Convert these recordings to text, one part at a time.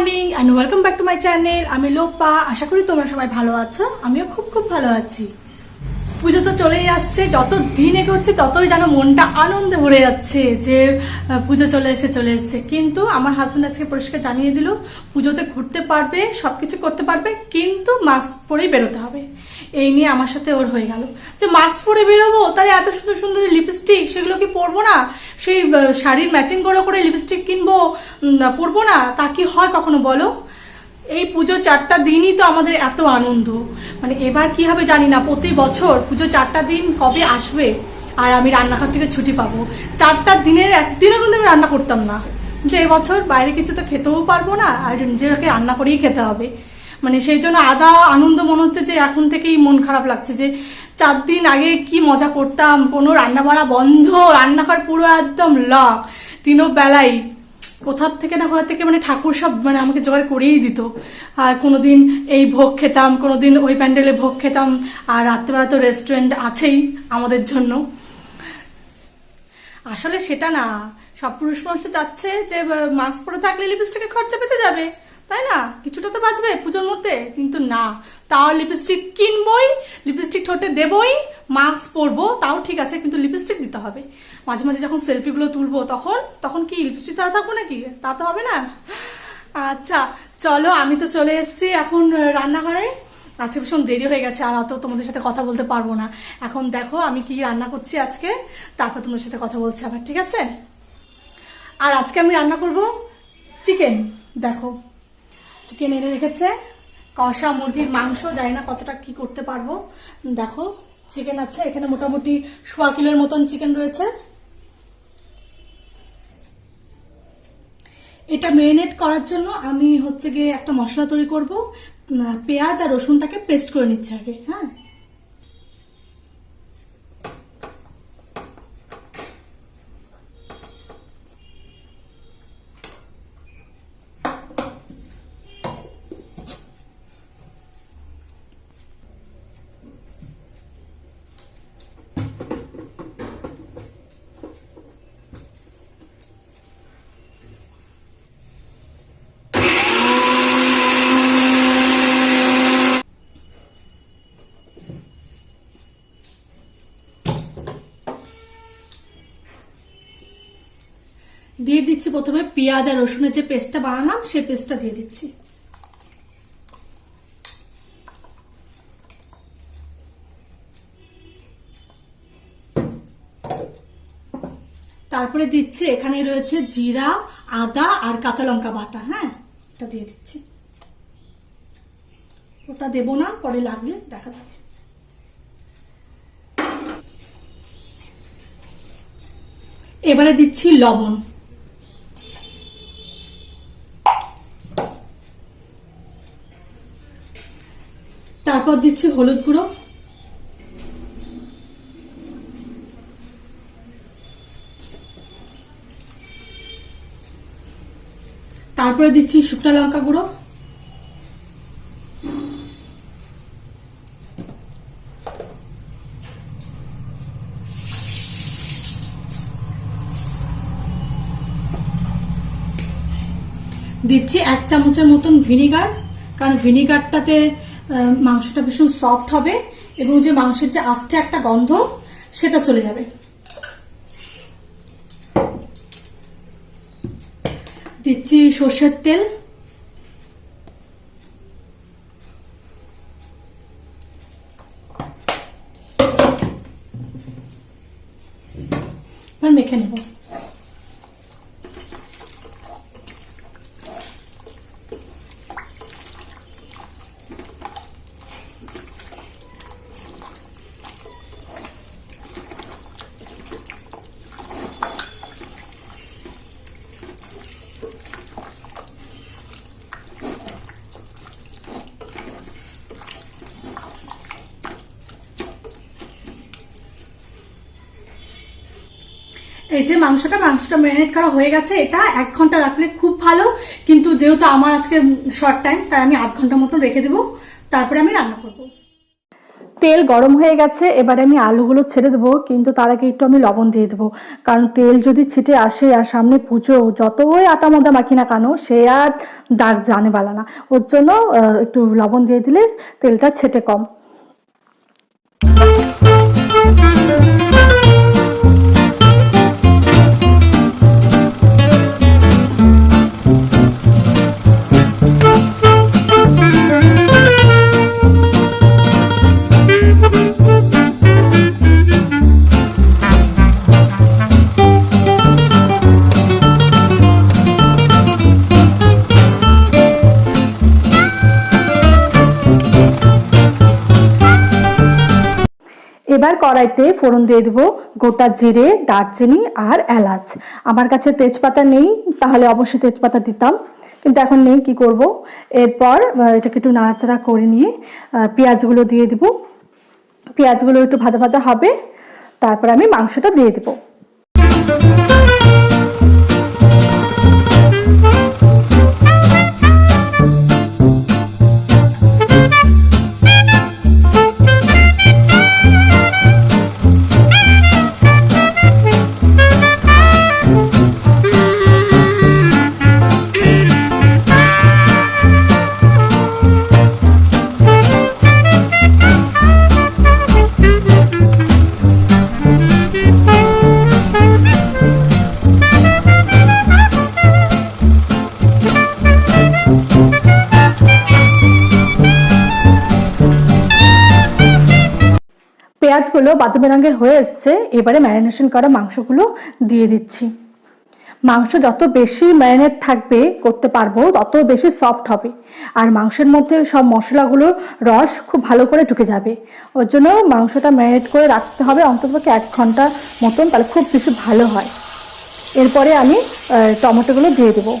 Morning and welcome back to my channel আমি লোপা। আশা করি তোমরা সবাই ভালো আছো। আমিও খুব খুব ভালো আছি। পুজো তো চলেই আসছে। যত দিন এগোচ্ছে, ততই যেন মনটা আনন্দে ভরে যাচ্ছে যে পুজো চলে এসে চলে এসছে। কিন্তু আমার হাজব্যান্ড আজকে পরিষ্কার জানিয়ে দিল, পুজোতে ঘুরতে পারবে, সবকিছু করতে পারবে, কিন্তু মাস্ক পরেই বেরোতে হবে। এই নিয়ে আমার সাথে ওর হয়ে গেল। যে মাস্ক পরে বেরোবো, তাহলে এত সুন্দর সুন্দর লিপস্টিক সেগুলো কি পরবো না? সেই শাড়ির ম্যাচিং করে করে লিপস্টিক কিনবো পরবো না? তা কি হয় কখনো বলো? এই পুজো চারটা দিনই তো আমাদের এত আনন্দ। মানে এবার কি হবে জানি না, প্রতি বছর পুজো চারটা দিন কবে আসবে? আর আমি রান্নাঘর থেকে ছুটি পাবো। চারটা দিনের একদিনও কিন্তু আমি রান্না করতাম না। যে এবছর বাইরে কিছু তো খেতেও পারব না, আর নিজেকে রান্না করেই খেতে হবে। মানে সেই জন্য আদা, আনন্দ মনে হচ্ছে যে এখন থেকেই মন খারাপ লাগছে যে চার দিন আগে কি মজা করতাম, কোনো রান্না বাড়া বন্ধ, রান্নাঘর পুরো একদম লক তিনও বেলাই। কোথার থেকে না কোথা থেকে মানে ঠাকুর সব মানে আমাকে জোগাড় করেই দিত। আর কোনোদিন এই ভোগ খেতাম, কোনোদিন ওই প্যান্ডেলে ভোগ খেতাম, আর রাত্রেবেলা তো রেস্টুরেন্ট আছেই আমাদের জন্য। আসলে সেটা না, সব পুরুষ মানুষ চাচ্ছে যে মাস্ক পরে থাকলে লিপস্টিকে খরচা বেঁচে যাবে। তাই না? কিছুটা তো বাঁচবে পুজোর মধ্যে, কিন্তু না। তাও লিপস্টিক কিনবই লিপস্টিক ঠোঁটে দেবই মাস্ক পরবো, তাও ঠিক আছে, কিন্তু লিপস্টিক দিতে হবে। মাঝে মাঝে যখন সেলফিগুলো তুলবো তখন তখন কি লিপস্টিক তা থাকব নাকি? তা তো হবে না। আচ্ছা চলো, আমি তো চলে এসেছি এখন রান্নাঘরে। আজকে ভীষণ দেরি হয়ে গেছে, আর অত তোমাদের সাথে কথা বলতে পারব না। এখন দেখো, আমি কি রান্না করছি আজকে, তারপর তোমাদের সাথে কথা বলছি আবার, ঠিক আছে? আর আজকে আমি রান্না করব চিকেন দেখো। চিকেন এনে রেখেছে। কষা মুরগির মাংস, জানি না কতটা কি করতে পারব। দেখো, চিকেন আছে, এখানে মোটামুটি সোয়া কিলোর মতন চিকেন রয়েছে। এটা মেরিনেট করার জন্য আমি হচ্ছে গিয়ে একটা মশলা তৈরি করব। পেঁয়াজ আর রসুনটাকে পেস্ট করে নিচ্ছি আগে হ্যাঁ? দিয়ে দিচ্ছি প্রথমে পেঁয়াজ আর রসুনের যে পেস্টটা বানালাম, সেই পেস্টটা দিয়ে দিচ্ছি। তারপরে দিচ্ছি, এখানে রয়েছে জিরা, আদা আর কাঁচা লঙ্কা বাটা হ্যাঁ? এটা দিয়ে দিচ্ছি। ওটা দেবো না, পরে লাগলে দেখা যাবে। এবারে দিচ্ছি লবণ। তারপর দিচ্ছি হলুদ গুঁড়ো। তারপরে দিচ্ছি শুকনো লঙ্কা গুঁড়ো। দিচ্ছি এক চামচের মতন ভিনিগার, কারণ ভিনিগারটাতে মাংসটা ভীষণ সফট হবে এবং যে মাংসের যে আস্তে একটা গন্ধ, সেটা চলে যাবে। দিচ্ছি সর্ষের তেল। মেখে নেব। এই যে মাংসটা মাংসটা ম্যারিনেট করা হয়ে গেছে, এটা এক ঘণ্টা রাখলে খুব ভালো। কিন্তু যেহেতু আমার আজকে শর্ট টাইম তাই আমি আধ ঘণ্টার মতো রেখে দেবো। তারপরে আমি রান্না করব। তেল গরম হয়ে গেছে, এবারে আমি আলুগুলো ছেড়ে দেবো, কিন্তু তার আগে একটু আমি লবণ দিয়ে দেবো। কারণ তেল যদি ছিটে আসে আর সামনে পুজো, যতই আটা ময়দা মাখি না কেন, সে আর দাগ জানে বালা না। ওর জন্য একটু লবণ দিয়ে দিলে তেলটা ছেটে কম। কড়াইতে ফোড়ন দিয়ে দেবো গোটা জিরে, দারচিনি আর এলাচ। আমার কাছে তেজপাতা নেই, তাহলে অবশ্যই তেজপাতা দিতাম। কিন্তু এখন নেই, কি করব? এরপর এটাকে একটু নাড়াচাড়া করে নিয়ে পেঁয়াজগুলো দিয়ে দেবো। পেঁয়াজগুলো একটু ভাজা ভাজা হবে, তারপর আমি মাংসটা দিয়ে দেবো। বাদামি রঙের হয়ে এসছে, এবারে ম্যারিনেশন করা মাংসগুলো দিয়ে দিচ্ছি। মাংস যত বেশি ম্যারিনেট থাকবে, করতে পারব, তত বেশি সফট হবে। আর মাংসের মধ্যে সব মশলাগুলোর রস খুব ভালো করে ঢুকে যাবে। ওর জন্য মাংসটা ম্যারিনেট করে রাখতে হবে অন্ততপক্ষে এক ঘণ্টা মতন, তাহলে খুব বেশি ভালো হয়। এরপরে আমি টমেটোগুলো দিয়ে দেবো।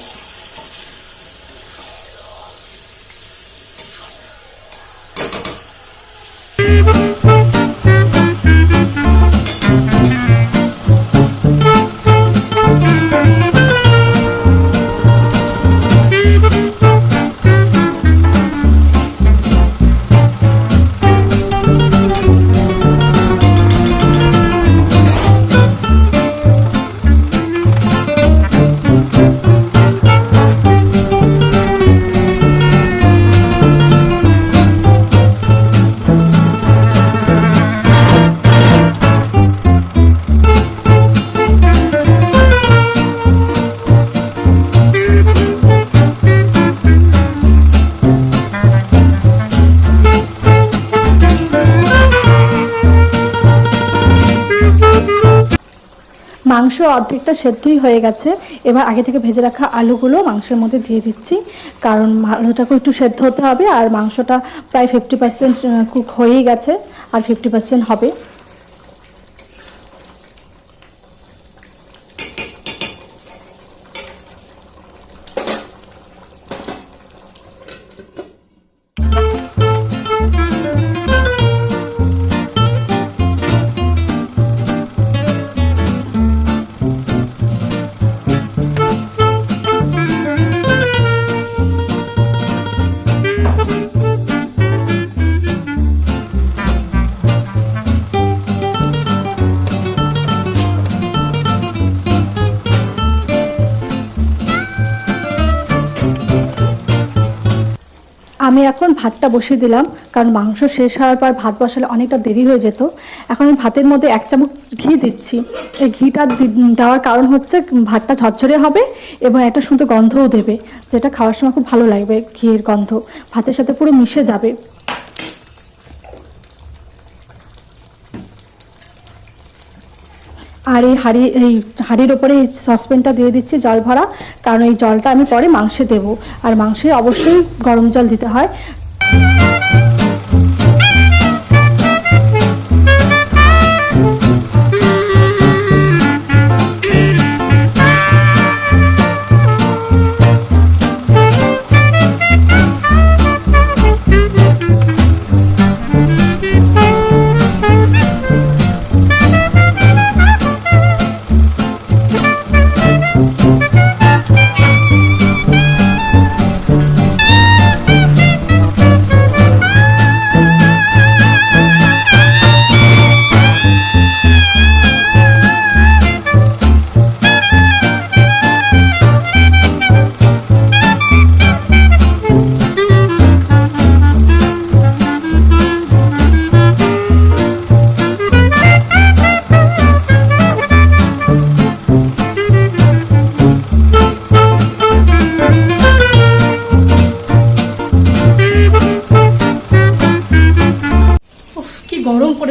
অর্ধেকটা সেদ্ধই হয়ে গেছে। এবার আগে থেকে ভেজে রাখা আলুগুলো মাংসের মধ্যে দিয়ে দিচ্ছি। কারণ আলুটাকে একটু সেদ্ধ হতে হবে আর মাংসটা প্রায় ফিফটি পার্সেন্ট কুক হয়েই গেছে। আর ফিফটি পার্সেন্ট হবে। ভাতটা বসিয়ে দিলাম, কারণ মাংস শেষ হওয়ার পর ভাত বসালে অনেকটা দেরি হয়ে যেত। এখন আমি ভাতের মধ্যে এক চামচ ঘি দিচ্ছি। এই ঘিটা দেওয়ার কারণ হচ্ছে ভাতটা ঝরঝরে হবে এবং একটা সুন্দর গন্ধও দেবে, যেটা খাওয়ার সময় খুব ভালো লাগবে ঘিয়ের গন্ধ। ভাতের সাথে পুরো মিশে যাবে। আর এই হাঁড়ি, এই হাঁড়ির ওপরে এই সসপ্যানটা দিয়ে দিচ্ছি জল ভরা, কারণ এই জলটা আমি পরে মাংসে দেব। আর মাংসে অবশ্যই গরম জল দিতে হয়।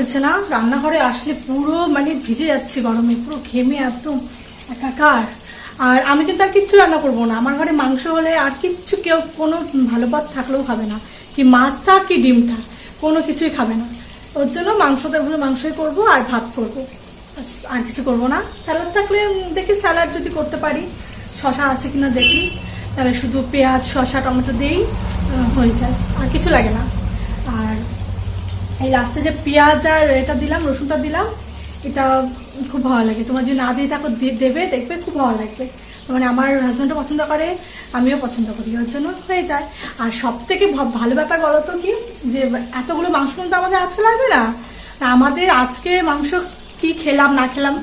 চলছে না, রান্নাঘরে আসলে পুরো মানে ভিজে যাচ্ছি গরমে, পুরো ঘেমে একদম একাকার। আর আমি কিন্তু আর কিচ্ছু রান্না করব না। আমার ঘরে মাংস হলে আর কিচ্ছু কেউ, কোনো ভালো পথ থাকলেও খাবে না। কি মাছ থাক, কি ডিম থাক, কোনো কিছুই খাবে না। ওর জন্য মাংস দেখলে মাংসই করব আর ভাত করব। আর কিছু করব না। স্যালাড থাকলে দেখি স্যালাড যদি করতে পারি। শশা আছে কিনা দেখি। তাহলে শুধু পেঁয়াজ, শশা, টমেটো দিয়েই হয়ে যায়। আর কিছু লাগে না। এই লাস্টে যে পেঁয়াজ আর এটা দিলাম, রসুনটা দিলাম, এটা খুব ভালো লাগে। তোমার যদি না দিয়ে থাকো দেবে, দেখবে খুব ভালো লাগবে। মানে আমার হাজব্যান্ডও পছন্দ করে, আমিও পছন্দ করি, ওর জন্য হয়ে যায়। আর সব থেকে ভালো ব্যাপার বলো তো কি? যে এতগুলো মাংস কিন্তু আমাদের আজকে লাগবে না। আমাদের আজকে মাংস কি খেলাম, না খেলাম,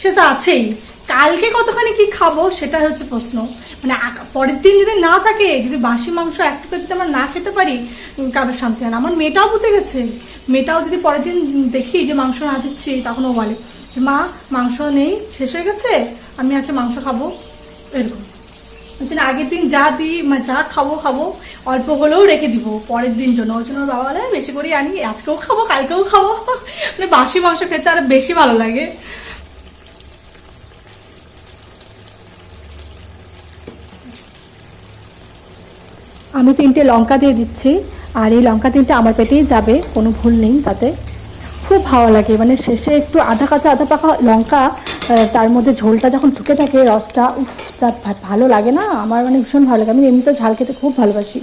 সে তো আছেই। কালকে কতখানি কি খাব সেটা হচ্ছে প্রশ্ন। মানে পরের দিন যদি না থাকে, যদি বাসি মাংস একটুকু যদি আমরা না খেতে পারি কারোর শান্তি হয় না। আমার মেয়েটাও বুঝে গেছে। মেয়েটাও যদি পরের দিন দেখি যে মাংস না দিচ্ছি, তখন ও বলে মা, মাংস নেই, শেষ হয়ে গেছে? আমি আছে মাংস খাব। এরকম। আগের দিন যা দিই মানে যা খাব খাব, অল্প হলেও রেখে দিব পরের দিন জন্য। ওই জন্য বাবা বলে বেশি করে আনি, আজকেও খাব, কালকেও খাব। মানে বাসি মাংস খেতে আর বেশি ভালো লাগে। আমি তিনটে লঙ্কা দিয়ে দিচ্ছি, আর এই লঙ্কা তিনটে আমার পেটেই যাবে, কোনো ভুল নেই তাতে। খুব ভালো লাগে মানে শেষে একটু আধা কাঁচা, আধা পাকা লঙ্কা তার মধ্যে ঝোলটা যখন ঢুকে থাকে রসটা, উফ, তা ভালো লাগে না, আমার মানে ভীষণ ভালো লাগে। আমি এমনিতেও ঝাল খেতে খুব ভালোবাসি।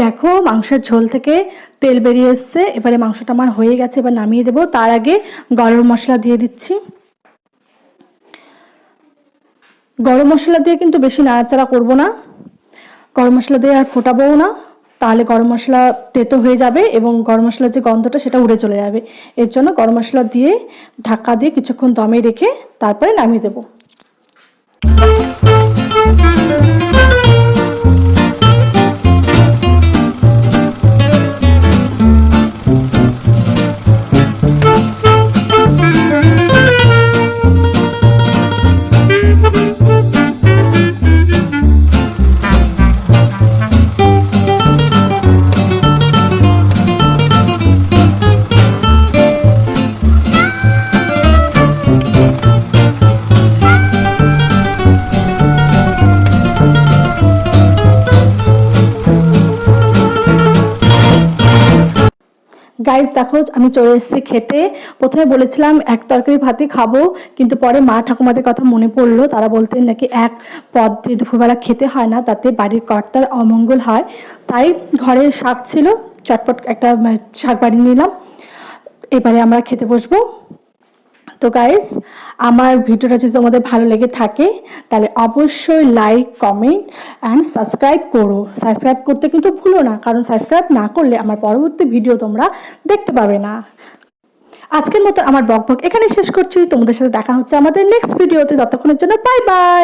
দেখো, মাংসের ঝোল থেকে তেল বেরিয়ে এসছে। এবারে মাংসটা আমার হয়ে গেছে, এবার নামিয়ে দেবো। তার আগে গরম মশলা দিয়ে দিচ্ছি। গরম মশলা দিয়ে কিন্তু বেশি নাড়াচাড়া করব না। গরম মশলা দিয়ে আর ফোটাবোও না। তাহলে গরম মশলা তেতো হয়ে যাবে এবং গরম মশলার যে গন্ধটা, সেটা উড়ে চলে যাবে। এর জন্য গরম মশলা দিয়ে ঢাকা দিয়ে কিছুক্ষণ দমে রেখে তারপরে নামিয়ে দেবো। গাইজ দেখো, আমি চলে এসেছি খেতে। প্রথমে বলেছিলাম এক তরকারি ভাতই খাব, কিন্তু পরে মা ঠাকুমাদের কথা মনে পড়ল। তারা বলতেন নাকি এক পদ দিয়ে দুপুরবেলা খেতে হয় না, তাতে বাড়ির কর্তার অমঙ্গল হয়। তাই ঘরে শাক ছিল, চটপট একটা শাক বাড়ি নিলাম। এবারে আমরা খেতে বসবো। তো গাইজ আমার ভিডিওটা যদি তোমাদের ভালো লেগে থাকে, তাহলে অবশ্যই লাইক কমেন্ট অ্যান্ড সাবস্ক্রাইব করো। সাবস্ক্রাইব করতে কিন্তু ভুলো না, কারণ সাবস্ক্রাইব না করলে আমার পরবর্তী ভিডিও তোমরা দেখতে পাবে না। আজকের মতো আমার বক বক এখানে শেষ করছি। তোমাদের সাথে দেখা হচ্ছে আমাদের নেক্সট ভিডিওতে ততক্ষণের জন্য বাই বাই